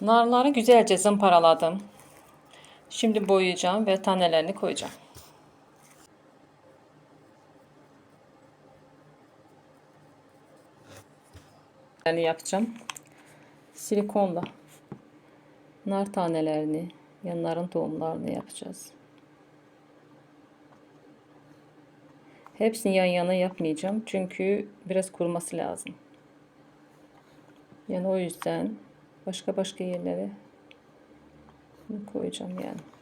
Narları güzelce zımparaladım. Şimdi boyayacağım ve tanelerini koyacağım. Yani yapacağım. Silikonla nar tanelerini, yanların tohumlarını yapacağız. Hepsini yan yana yapmayacağım. Çünkü biraz kuruması lazım. Yani o yüzden başka başka yerlere koyacağım yani.